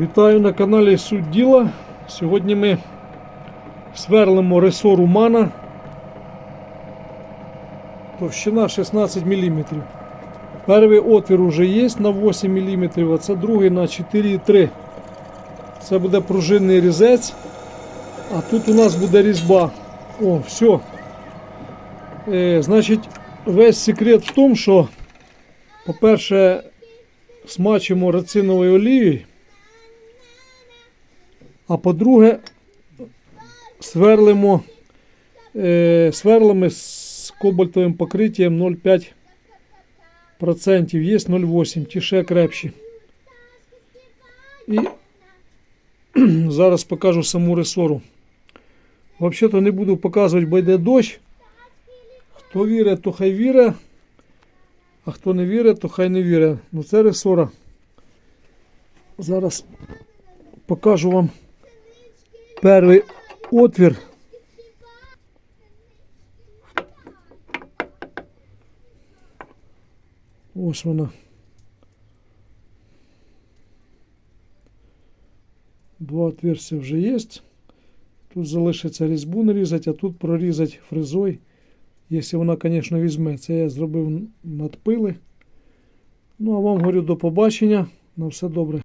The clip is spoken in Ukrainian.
Вітаю на каналі Суть Діла. Сьогодні ми сверлимо ресор Умана. Товщина 16 мм. Перший отвір вже є на 8 мм, а це другий на 4,3 Це буде пружинний різець. А тут у нас буде різьба. О, все. Е, значить, весь секрет в тому, що, по-перше, смачимо рациновою олією. А по-друге, сверлимо е, сверлами з кобальтовим покриттям 0,5%. Є 0,8, ті ще крепші. І зараз покажу саму ресору. Взагалі-то не буду показувати, бо йде дощ. Хто вірить, то хай вірить. А хто не вірить, то хай не вірить. Ну це ресора. Зараз покажу вам перший отвір. Ось вона. Два отверстия вже є. Тут залишиться різьбу нарізати, а тут прорізати фрезой. Якщо вона, звісно, візьме. Це я зробив надпили. Ну, а вам говорю до побачення. На все добре.